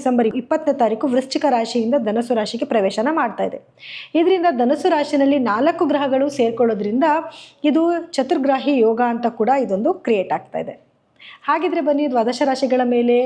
December ಇಪ್ಪತ್ತನೇ ತಾರೀಕು ವೃಶ್ಚಿಕ ರಾಶಿಯಿಂದ ಧನಸು ರಾಶಿಗೆ ಪ್ರವೇಶನ ಮಾಡ್ತಾ ಇದೆ. ಇದರಿಂದ ಧನಸು ರಾಶಿನಲ್ಲಿ ನಾಲ್ಕು ಗ್ರಹಗಳು ಸೇರ್ಕೊಳ್ಳೋದ್ರಿಂದ ಇದು ಚತುರ್ಗ್ರಾಹಿ ಯೋಗ ಅಂತ ಕೂಡ ಇದೊಂದು ಕ್ರಿಯೇಟ್ ಆಗ್ತಾ ಇದೆ. ಹಾಗಿದ್ರೆ ಬನ್ನಿ ದ್ವಾದಶ ರಾಶಿಗಳ ಮೇಲೆ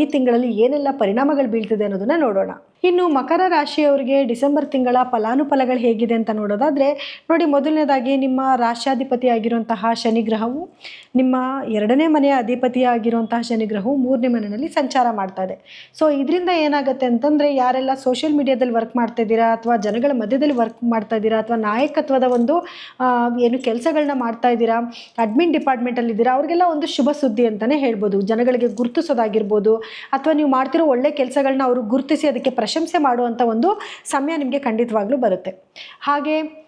ಈ ತಿಂಗಳಲ್ಲಿ ಏನೆಲ್ಲ ಪರಿಣಾಮಗಳು ಬೀಳ್ತಿದೆ ಅನ್ನೋದನ್ನ ನೋಡೋಣ. ಇನ್ನು ಮಕರ ರಾಶಿಯವರಿಗೆ ಡಿಸೆಂಬರ್ ತಿಂಗಳ ಫಲಾನುಫಲಗಳು ಹೇಗಿದೆ ಅಂತ ನೋಡೋದಾದರೆ, ನೋಡಿ ಮೊದಲನೇದಾಗಿ ನಿಮ್ಮ ರಾಶ್ಯಾಧಿಪತಿ ಆಗಿರುವಂತಹ ಶನಿಗ್ರಹವು ನಿಮ್ಮ ಎರಡನೇ ಮನೆಯ ಅಧಿಪತಿ ಆಗಿರುವಂತಹ ಶನಿ ಗ್ರಹವು ಮೂರನೇ ಮನೆಯಲ್ಲಿ ಸಂಚಾರ ಮಾಡ್ತಾ ಇದೆ. ಸೊ ಇದರಿಂದ ಏನಾಗುತ್ತೆ ಅಂತಂದರೆ, ಯಾರೆಲ್ಲ ಸೋಷಿಯಲ್ ಮೀಡಿಯಾದಲ್ಲಿ ವರ್ಕ್ ಮಾಡ್ತಾ ಇದ್ದೀರಾ, ಅಥವಾ ಜನಗಳ ಮಧ್ಯದಲ್ಲಿ ವರ್ಕ್ ಮಾಡ್ತಾ ಇದ್ದೀರಾ, ಅಥವಾ ನಾಯಕತ್ವದ ಒಂದು ಏನು ಕೆಲಸಗಳನ್ನ ಮಾಡ್ತಾ ಇದ್ದೀರಾ ಅಡ್ಮಿನ್ ಡಿಪಾರ್ಟ್ಮೆಂಟಲ್ಲಿ ಇದ್ದೀರಾ, ಅವ್ರಿಗೆಲ್ಲ ಒಂದು ಶುಭ ಸುದ್ದಿ ಅಂತಲೇ ಹೇಳ್ಬೋದು. ಜನಗಳಿಗೆ ಗುರುತಿಸೋದಾಗಿರ್ಬೋದು, ಅಥವಾ ನೀವು ಮಾಡ್ತಿರೋ ಒಳ್ಳೆ ಕೆಲಸಗಳನ್ನ ಅವರು ಗುರುತಿಸಿ ಅದಕ್ಕೆ ಪ್ರಶಂಸೆ ಮಾಡುವಂಥ ಒಂದು ಸಮಯ ನಿಮಗೆ ಖಂಡಿತವಾಗ್ಲೂ ಬರುತ್ತೆ. ಹಾಗೆ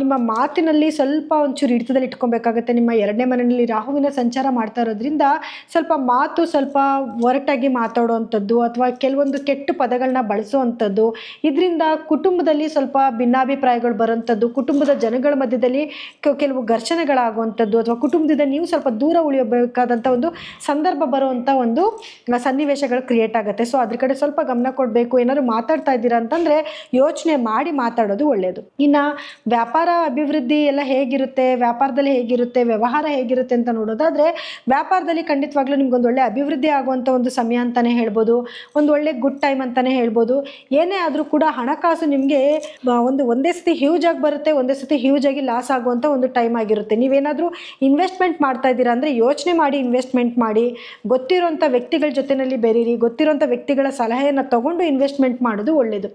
ನಿಮ್ಮ ಮಾತಿನಲ್ಲಿ ಸ್ವಲ್ಪ ಒಂಚೂರು ಹಿಡಿತದಲ್ಲಿ ಇಟ್ಕೊಬೇಕಾಗುತ್ತೆ. ನಿಮ್ಮ ಎರಡನೇ ಮನೆಯಲ್ಲಿ ರಾಹುವಿನ ಸಂಚಾರ ಮಾಡ್ತಾ ಇರೋದ್ರಿಂದ ಸ್ವಲ್ಪ ಮಾತು ಸ್ವಲ್ಪ ಒರಟಾಗಿ ಮಾತಾಡುವಂಥದ್ದು ಅಥವಾ ಕೆಲವೊಂದು ಕೆಟ್ಟ ಪದಗಳನ್ನ ಬಳಸುವಂಥದ್ದು, ಇದರಿಂದ ಕುಟುಂಬದಲ್ಲಿ ಸ್ವಲ್ಪ ಭಿನ್ನಾಭಿಪ್ರಾಯಗಳು ಬರೋಂಥದ್ದು ಕುಟುಂಬದ ಜನಗಳ ಮಧ್ಯದಲ್ಲಿ ಕೆಲವು ಘರ್ಷಣೆಗಳಾಗುವಂಥದ್ದು ಅಥವಾ ಕುಟುಂಬದಿಂದ ನೀವು ಸ್ವಲ್ಪ ದೂರ ಉಳಿಯಬೇಕಾದಂಥ ಒಂದು ಸಂದರ್ಭ ಬರುವಂಥ ಒಂದು ಸನ್ನಿವೇಶಗಳು ಕ್ರಿಯೇಟ್ ಆಗುತ್ತೆ. ಸೊ ಅದ್ರ ಕಡೆ ಸ್ವಲ್ಪ ಗಮನ ಕೊಡಬೇಕು. ಏನಾದ್ರು ಮಾತಾಡ್ತಾ ಇದ್ದೀರಾ ಅಂತಂದರೆ ಯೋಚನೆ ಮಾಡಿ ಮಾತಾಡೋದು ಒಳ್ಳೆಯದು ಇನ್ನು ವ್ಯಾಪಾರ ಅಭಿವೃದ್ಧಿ ಎಲ್ಲ ಹೇಗಿರುತ್ತೆ, ವ್ಯಾಪಾರದಲ್ಲಿ ಹೇಗಿರುತ್ತೆ, ವ್ಯವಹಾರ ಹೇಗಿರುತ್ತೆ ಅಂತ ನೋಡೋದಾದರೆ, ವ್ಯಾಪಾರದಲ್ಲಿ ಖಂಡಿತವಾಗ್ಲೂ ನಿಮ್ಗೊಂದು ಒಳ್ಳೆ ಅಭಿವೃದ್ಧಿ ಆಗುವಂಥ ಒಂದು ಸಮಯ ಅಂತಲೇ ಹೇಳ್ಬೋದು, ಒಂದು ಒಳ್ಳೆ ಗುಡ್ ಟೈಮ್ ಅಂತಲೇ ಹೇಳ್ಬೋದು. ಏನೇ ಆದರೂ ಕೂಡ ಹಣಕಾಸು ನಿಮಗೆ ಒಂದು ಒಂದೇ ಸತಿ ಹ್ಯೂಜ್ ಆಗಿ ಬರುತ್ತೆ, ಒಂದೇ ಸತಿ ಹ್ಯೂಜ್ ಆಗಿ ಲಾಸ್ ಆಗುವಂಥ ಒಂದು ಟೈಮ್ ಆಗಿರುತ್ತೆ. ನೀವೇನಾದರೂ ಇನ್ವೆಸ್ಟ್ಮೆಂಟ್ ಮಾಡ್ತಾ ಇದ್ದೀರಾ ಅಂದರೆ ಯೋಚನೆ ಮಾಡಿ ಇನ್ವೆಸ್ಟ್ಮೆಂಟ್ ಮಾಡಿ. ಗೊತ್ತಿರೋಂಥ ವ್ಯಕ್ತಿಗಳ ಜೊತೆಯಲ್ಲಿ ಬೆರೀರಿ ಗೊತ್ತಿರೋಂಥ ವ್ಯಕ್ತಿಗಳ ಸಲಹೆಯನ್ನು ತಗೊಂಡು ಇನ್ವೆಸ್ಟ್ಮೆಂಟ್ ಮಾಡೋದು ಒಳ್ಳೆಯದು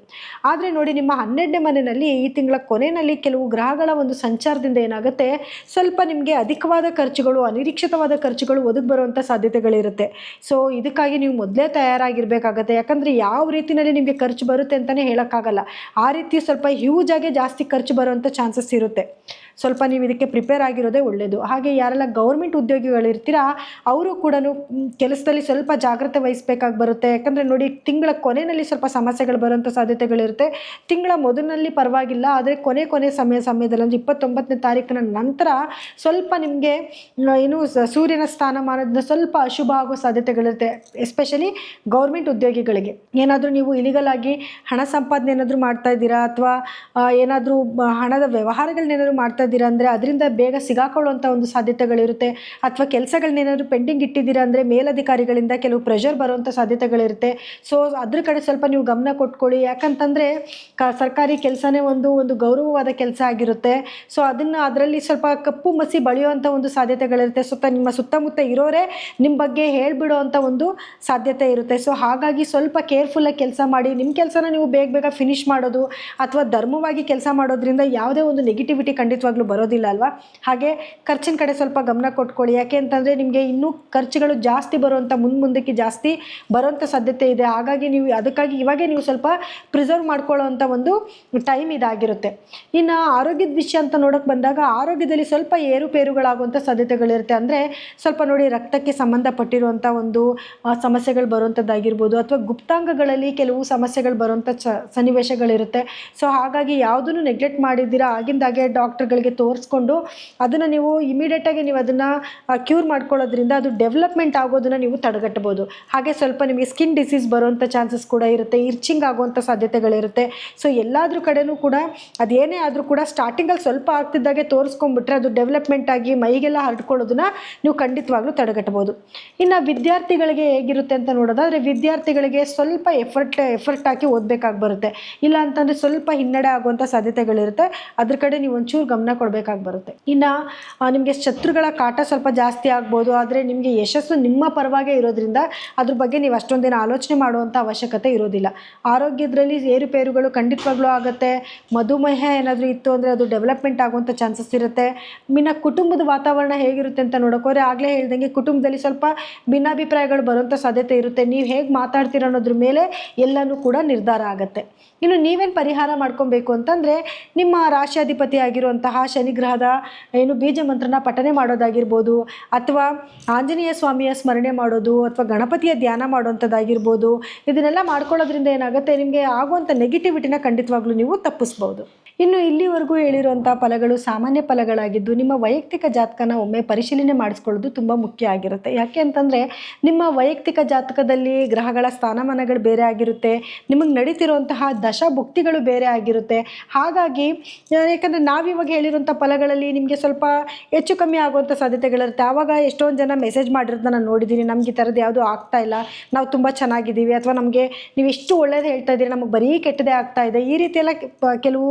ಆದರೆ ನೋಡಿ ನಿಮ್ಮ ಹನ್ನೆರಡನೇ ಮನೆಯಲ್ಲಿ ಈ ತಿಂಗಳ ಕೊನೆಯಲ್ಲಿ ಕೆಲವು ಗ್ರಹಗಳ ಒಂದು ಸಂಚಾರದಿಂದ ಏನಾಗುತ್ತೆ? ಸ್ವಲ್ಪ ನಿಮಗೆ ಅಧಿಕವಾದ ಖರ್ಚುಗಳು, ಅನಿರೀಕ್ಷಿತವಾದ ಖರ್ಚುಗಳು ಒದಗಿ ಬರುವಂಥ ಸಾಧ್ಯತೆಗಳಿರುತ್ತೆ. ಸೊ ಇದಕ್ಕಾಗಿ ನೀವು ಮೊದಲೇ ತಯಾರಾಗಿರಬೇಕಾಗತ್ತೆ. ಯಾಕಂದರೆ ಯಾವ ರೀತಿಯಲ್ಲಿ ನಿಮಗೆ ಖರ್ಚು ಬರುತ್ತೆ ಅಂತಲೇ ಹೇಳೋಕ್ಕಾಗಲ್ಲ. ಆ ರೀತಿ ಸ್ವಲ್ಪ ಹ್ಯೂಜ್ ಆಗಿ ಜಾಸ್ತಿ ಖರ್ಚು ಬರುವಂಥ ಚಾನ್ಸಸ್ ಇರುತ್ತೆ. ಸ್ವಲ್ಪ ನೀವು ಇದಕ್ಕೆ ಪ್ರಿಪೇರ್ ಆಗಿರೋದೇ ಒಳ್ಳೆಯದು ಹಾಗೆ ಯಾರೆಲ್ಲ ಗೌರ್ಮೆಂಟ್ ಉದ್ಯೋಗಿಗಳಿರ್ತೀರಾ, ಅವರು ಕೂಡ ಕೆಲಸದಲ್ಲಿ ಸ್ವಲ್ಪ ಜಾಗ್ರತೆ ವಹಿಸಬೇಕಾಗಿ ಬರುತ್ತೆ. ಯಾಕಂದರೆ ನೋಡಿ, ತಿಂಗಳ ಕೊನೆಯಲ್ಲಿ ಸ್ವಲ್ಪ ಸಮಸ್ಯೆಗಳು ಬರುವಂಥ ಸಾಧ್ಯತೆಗಳಿರುತ್ತೆ. ತಿಂಗಳ ಮೊದಲಿನಲ್ಲಿ ಪರವಾಗಿಲ್ಲ, ಆದರೆ ಕೊನೆ ಕೊನೆ ಸಮಯ ಸಮಯದಲ್ಲಿ ಅಂದರೆ ಇಪ್ಪತ್ತೊಂಬತ್ತನೇ ತಾರೀಕಿನ ನಂತರ ಸ್ವಲ್ಪ ನಿಮಗೆ ಏನು ಸೂರ್ಯನ ಸ್ಥಾನಮಾನದಿಂದ ಸ್ವಲ್ಪ ಅಶುಭ ಆಗೋ ಸಾಧ್ಯತೆಗಳಿರುತ್ತೆ. ಎಸ್ಪೆಷಲಿ ಗೌರ್ಮೆಂಟ್ ಉದ್ಯೋಗಿಗಳಿಗೆ. ಏನಾದರೂ ನೀವು ಇಲಿಗಲ್ ಆಗಿ ಹಣ ಸಂಪಾದನೆ ಏನಾದರೂ ಮಾಡ್ತಾ ಇದ್ದೀರಾ, ಅಥವಾ ಏನಾದರೂ ಹಣದ ವ್ಯವಹಾರಗಳನ್ನೇನಾದರೂ ಮಾಡ್ತಾ ಇದ್ದೀರಾ ಅಂದರೆ ಅದರಿಂದ ಬೇಗ ಸಿಗಾಕೊಳ್ಳುವಂಥ ಒಂದು ಸಾಧ್ಯತೆಗಳಿರುತ್ತೆ. ಅಥವಾ ಕೆಲಸಗಳನ್ನೇನಾದ್ರು ಪೆಂಡಿಂಗ್ ಇಟ್ಟಿದ್ದೀರಾ ಅಂದರೆ ಮೇಲಧಿಕಾರಿಗಳಿಂದ ಕೆಲವು ಪ್ರೆಷರ್ ಬರುವಂಥ ಸಾಧ್ಯತೆಗಳಿರುತ್ತೆ. ಸೊ, ಅದ್ರ ಕಡೆ ಸ್ವಲ್ಪ ನೀವು ಗಮನ ಕೊಟ್ಕೊಳ್ಳಿ. ಯಾಕಂತಂದರೆ, ಕ, ಸರ್ಕಾರಿ ಕೆಲಸನೇ ಒಂದು ಒಂದು ಗೌರವವಾದ ಕೆಲಸ ಆಗಿರುತ್ತೆ. ಸೊ, ಅದನ್ನು ಅದರಲ್ಲಿ ಸ್ವಲ್ಪ ಕಪ್ಪು ಮಸಿ ಬಳಿಯುವಂಥ ಒಂದು ಸಾಧ್ಯತೆಗಳಿರುತ್ತೆ. ಸುತ್ತ ನಿಮ್ಮ ಸುತ್ತಮುತ್ತ ಇರೋರೇ ನಿಮ್ಮ ಬಗ್ಗೆ ಹೇಳ್ಬಿಡೋವಂಥ ಒಂದು ಸಾಧ್ಯತೆ ಇರುತ್ತೆ. ಸೊ, ಹಾಗಾಗಿ ಸ್ವಲ್ಪ ಕೇರ್ಫುಲ್ಲಾಗಿ ಕೆಲಸ ಮಾಡಿ. ನಿಮ್ಮ ಕೆಲಸನ ನೀವು ಬೇಗ ಬೇಗ ಫಿನಿಶ್ ಮಾಡೋದು ಅಥವಾ ಧರ್ಮವಾಗಿ ಕೆಲಸ ಮಾಡೋದ್ರಿಂದ ಯಾವುದೇ ಒಂದು ನೆಗೆಟಿವಿಟಿ ಖಂಡಿತವಾಗ್ಲೂ ಬರೋದಿಲ್ಲ ಅಲ್ವಾ? ಹಾಗೆ ಖರ್ಚಿನ ಕಡೆ ಸ್ವಲ್ಪ ಗಮನ ಕೊಟ್ಕೊಳ್ಳಿ. ಯಾಕೆ ಅಂತಂದರೆ ನಿಮಗೆ ಇನ್ನೂ ಖರ್ಚುಗಳು ಜಾಸ್ತಿ ಬರುವಂಥ ಮುಂದೆ ಮುಂದಕ್ಕೆ ಜಾಸ್ತಿ ಬರೋಂಥ ಸಾಧ್ಯತೆ ಇದೆ. ಹಾಗಾಗಿ ನೀವು ಅದಕ್ಕಾಗಿ ಇವಾಗೇ ನೀವು ಸ್ವಲ್ಪ ಪ್ರಿಸರ್ವ್ ಮಾಡ್ಕೊಳ್ಳೋವಂಥ ಒಂದು ಟೈಮ್ ಇದಾಗಿರುತ್ತೆ. ಇನ್ನು ಆರೋಗ್ಯದ ವಿಷಯ ಅಂತ ನೋಡೋಕೆ ಬಂದಾಗ ಆರೋಗ್ಯದಲ್ಲಿ ಸ್ವಲ್ಪ ಏರುಪೇರುಗಳಾಗುವಂಥ ಸಾಧ್ಯತೆಗಳಿರುತ್ತೆ. ಅಂದರೆ ಸ್ವಲ್ಪ ನೋಡಿ ರಕ್ತಕ್ಕೆ ಸಂಬಂಧಪಟ್ಟಿರುವಂಥ ಒಂದು ಸಮಸ್ಯೆಗಳು ಬರುವಂಥದ್ದಾಗಿರ್ಬೋದು ಅಥವಾ ಗುಪ್ತಾಂಗಗಳಲ್ಲಿ ಕೆಲವು ಸಮಸ್ಯೆಗಳು ಬರುವಂಥ ಸನ್ನಿವೇಶಗಳಿರುತ್ತೆ. ಸೊ ಹಾಗಾಗಿ ಯಾವುದನ್ನು ನೆಗ್ಲೆಕ್ಟ್ ಮಾಡಿದ್ದೀರಾ ಆಗಿಂದಾಗೆ ಡಾಕ್ಟರ್ಗಳಿಗೆ ಡಾಕ್ಟರ್ಗಳಿಗೆ ತೋರಿಸ್ಕೊಂಡು ಅದನ್ನು ನೀವು ಇಮಿಡಿಯೇಟಾಗಿ ನೀವು ಅದನ್ನು ಕ್ಯೂರ್ ಮಾಡ್ಕೊಳ್ಳೋದ್ರಿಂದ ಅದು ಡೆವಲಪ್ಮೆಂಟ್ ಆಗೋದನ್ನು ನೀವು ತಡೆಗಟ್ಟಬೋದು ಹಾಗೆ ಸ್ವಲ್ಪ ನಿಮಗೆ ಸ್ಕಿನ್ ಡಿಸೀಸ್ ಬರುವಂಥ ಚಾನ್ಸಸ್ ಕೂಡ ಇರುತ್ತೆ ಇರ್ಚಿಂಗ್ ಆಗುವಂಥ ಸಾಧ್ಯತೆಗಳಿರುತ್ತೆ. ಸೊ ಎಲ್ಲಾದ್ರೂ ಕಡೆನೂ ಕೂಡ ಅದೇನೇ ಆದರೂ ಕೂಡ ಸ್ಟಾರ್ಟಿಂಗಲ್ಲಿ ಸ್ವಲ್ಪ ಆಗ್ತಿದ್ದಾಗೆ ತೋರಿಸ್ಕೊಂಡ್ಬಿಟ್ರೆ ಅದು ಡೆವಲಪ್ಮೆಂಟ್ ಆಗಿ ಮೈಗೆಲ್ಲ ಹರಡ್ಕೊಳ್ಳೋದನ್ನ ನೀವು ಖಂಡಿತವಾಗ್ಲೂ ತಡೆಗಟ್ಟಬೋದು ಇನ್ನು ವಿದ್ಯಾರ್ಥಿಗಳಿಗೆ ಹೇಗಿರುತ್ತೆ ಅಂತ ನೋಡೋದಾದರೆ ವಿದ್ಯಾರ್ಥಿಗಳಿಗೆ ಸ್ವಲ್ಪ ಎಫರ್ಟ್ ಎಫರ್ಟ್ ಹಾಕಿ ಓದಬೇಕಾಗಿ ಬರುತ್ತೆ. ಇಲ್ಲ ಅಂತಂದರೆ ಸ್ವಲ್ಪ ಹಿನ್ನಡೆ ಆಗುವಂಥ ಸಾಧ್ಯತೆಗಳಿರುತ್ತೆ. ಅದ್ರ ಕಡೆ ನೀವು ಒಂಚೂರು ಗಮನ ಕೊಡಬೇಕಾಗಿ ಬರುತ್ತೆ. ಇನ್ನು ನಿಮಗೆ ಶತ್ರುಗಳ ಕಾಟ ಸ್ವಲ್ಪ ಜಾಸ್ತಿ ಆಗ್ಬೋದು, ಆದರೆ ನಿಮಗೆ ಯಶಸ್ಸು ನಿಮ್ಮ ಪರವಾಗೇ ಇರೋದ್ರಿಂದ ಅದ್ರ ಬಗ್ಗೆ ನೀವು ಅಷ್ಟೊಂದಿನ ಆಲೋಚನೆ ಮಾಡುವಂಥ ಅವಶ್ಯಕತೆ ಇರೋದಿಲ್ಲ. ಆರೋಗ್ಯದಲ್ಲಿ ಏರುಪೇರುಗಳು ಖಂಡಿತವಾಗ್ಲೂ ಆಗುತ್ತೆ. ಮಧುಮೇಹ ಏನಾದರೂ ಇತ್ತು ಅಂದರೆ ಅದು ಡೆವಲಪ್ಮೆಂಟ್ ಆಗುವಂಥ ಚಾನ್ಸಸ್ ಇರುತ್ತೆ. ಇನ್ನು ಕುಟುಂಬದ ವಾತಾವರಣ ಹೇಗಿರುತ್ತೆ ಅಂತ ನೋಡೋಕೋರೆ ಆಗಲೇ ಹೇಳ್ದಂಗೆ ಕುಟುಂಬದಲ್ಲಿ ಸ್ವಲ್ಪ ಭಿನ್ನಾಭಿಪ್ರಾಯಗಳು ಬರುವಂಥ ಸಾಧ್ಯತೆ ಇರುತ್ತೆ. ನೀವು ಹೇಗೆ ಮಾತಾಡ್ತೀರ ಅನ್ನೋದ್ರ ಮೇಲೆ ಎಲ್ಲನೂ ಕೂಡ ನಿರ್ಧಾರ ಆಗುತ್ತೆ. ಇನ್ನು ನೀವೇನು ಪರಿಹಾರ ಮಾಡ್ಕೊಬೇಕು ಅಂತಂದರೆ, ನಿಮ್ಮ ರಾಶಿಯಾಧಿಪತಿ ಆಗಿರುವಂತಹ ಶನಿಗ್ರಹದ ಏನು ಬೀಜ ಮಂತ್ರನ ಪಠನೆ ಮಾಡೋದಾಗಿರ್ಬೋದು, ಅಥವಾ ಆಂಜನೇಯ ಸ್ವಾಮಿಯ ಸ್ಮರಣೆ ಮಾಡೋದು, ಅಥವಾ ಗಣಪತಿಯ ಧ್ಯಾನ ಮಾಡುವಂಥದ್ದಾಗಿರ್ಬೋದು, ಇದನ್ನೆಲ್ಲ ಮಾಡ್ಕೊಳ್ಳೋದ್ರಿಂದ ಏನಾಗುತ್ತೆ? ನಿಮಗೆ ಆಗುವಂಥ ನೆಗೆಟಿವಿಟಿನ ಖಂಡಿತವಾಗ್ಲೂ ನೀವು ತಪ್ಪಿಸ್ಬೋದು. ಇನ್ನು ಇಲ್ಲಿವರೆಗೂ ಹೇಳಿರುವಂಥ ಫಲಗಳು ಸಾಮಾನ್ಯ ಫಲಗಳಾಗಿದ್ದು ನಿಮ್ಮ ವೈಯಕ್ತಿಕ ಜಾತಕನ ಒಮ್ಮೆ ಪರಿಶೀಲನೆ ಮಾಡಿಸ್ಕೊಳ್ಳೋದು ತುಂಬ ಮುಖ್ಯ ಆಗಿರುತ್ತೆ. ಯಾಕೆ ಅಂತಂದರೆ ನಿಮ್ಮ ವೈಯಕ್ತಿಕ ಜಾತಕದಲ್ಲಿ ಗ್ರಹಗಳ ಸ್ಥಾನಮಾನಗಳು ಬೇರೆ ಆಗಿರುತ್ತೆ, ನಿಮಗೆ ನಡೀತಿರುವಂತಹ ದಶಭುಕ್ತಿಗಳು ಬೇರೆ ಆಗಿರುತ್ತೆ. ಹಾಗಾಗಿ ಯಾಕಂದರೆ ನಾವಿವಾಗ ಹೇಳಿರುವಂಥ ಫಲಗಳಲ್ಲಿ ನಿಮಗೆ ಸ್ವಲ್ಪ ಹೆಚ್ಚು ಕಮ್ಮಿ ಆಗುವಂಥ ಸಾಧ್ಯತೆಗಳಿರುತ್ತೆ. ಆವಾಗ ಎಷ್ಟೊಂದು ಜನ ಮೆಸೇಜ್ ಮಾಡಿರೋದನ್ನ ನಾನು ನೋಡಿದ್ದೀನಿ ನಮ್ಗೆ ಈ ಥರದ್ದು ಯಾವುದೂ ಆಗ್ತಾ ಇಲ್ಲ, ನಾವು ತುಂಬ ಚೆನ್ನಾಗಿದ್ದೀವಿ, ಅಥವಾ ನಮಗೆ ನೀವು ಎಷ್ಟು ಒಳ್ಳೇದು ಹೇಳ್ತಾ ಇದ್ದೀರಿ, ನಮಗೆ ಬರೀ ಕೆಟ್ಟದೇ ಆಗ್ತಾ ಇದೆ. ಈ ರೀತಿಯೆಲ್ಲ ಕೆಲವು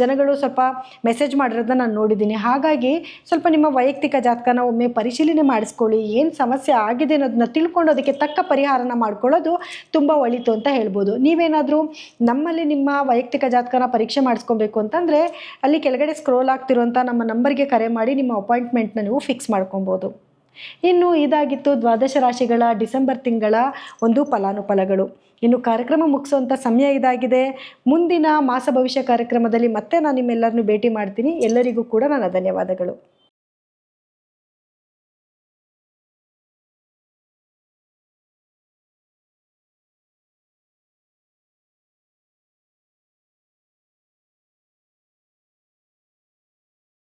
ಜನಗಳು ಸ್ವಲ್ಪ ಮೆಸೇಜ್ ಮಾಡಿರೋದನ್ನ ನಾನು ನೋಡಿದ್ದೀನಿ. ಹಾಗಾಗಿ ಸ್ವಲ್ಪ ನಿಮ್ಮ ವೈಯಕ್ತಿಕ ಜಾತಕನ ಒಮ್ಮೆ ಪರಿಶೀಲನೆ ಮಾಡಿಸ್ಕೊಳ್ಳಿ. ಏನು ಸಮಸ್ಯೆ ಆಗಿದೆ ಅನ್ನೋದನ್ನ ತಿಳ್ಕೊಂಡು ಅದಕ್ಕೆ ತಕ್ಕ ಪರಿಹಾರನ ಮಾಡ್ಕೊಳ್ಳೋದು ತುಂಬ ಒಳಿತು ಅಂತ ಹೇಳ್ಬೋದು. ನೀವೇನಾದರೂ ನಮ್ಮಲ್ಲಿ ನಿಮ್ಮ ವೈಯಕ್ತಿಕ ಜಾತಕನ ಪರೀಕ್ಷೆ ಮಾಡಿಸ್ಕೊಬೇಕು ಅಂತಂದರೆ ಅಲ್ಲಿ ಕೆಳಗಡೆ ಸ್ಕ್ರೋಲ್ ಆಗ್ತಿರುವಂಥ ನಮ್ಮ ನಂಬರ್ಗೆ ಕರೆ ಮಾಡಿ ನಿಮ್ಮ ಅಪಾಯಿಂಟ್ಮೆಂಟ್ನ ನೀವು ಫಿಕ್ಸ್ ಮಾಡ್ಕೊಬೋದು. ಇನ್ನು ಇದಾಗಿತ್ತು ದ್ವಾದಶ ರಾಶಿಗಳ ಡಿಸೆಂಬರ್ ತಿಂಗಳ ಒಂದು ಫಲಾನುಫಲಗಳು. ಇನ್ನು ಕಾರ್ಯಕ್ರಮ ಮುಗಿಸುವಂಥ ಸಮಯ ಇದಾಗಿದೆ. ಮುಂದಿನ ಮಾಸ ಭವಿಷ್ಯ ಕಾರ್ಯಕ್ರಮದಲ್ಲಿ ಮತ್ತೆ ನಾನು ನಿಮ್ಮೆಲ್ಲರನ್ನು ಭೇಟಿ ಮಾಡ್ತೀನಿ. ಎಲ್ಲರಿಗೂ ಕೂಡ ನನ್ನ ಧನ್ಯವಾದಗಳು.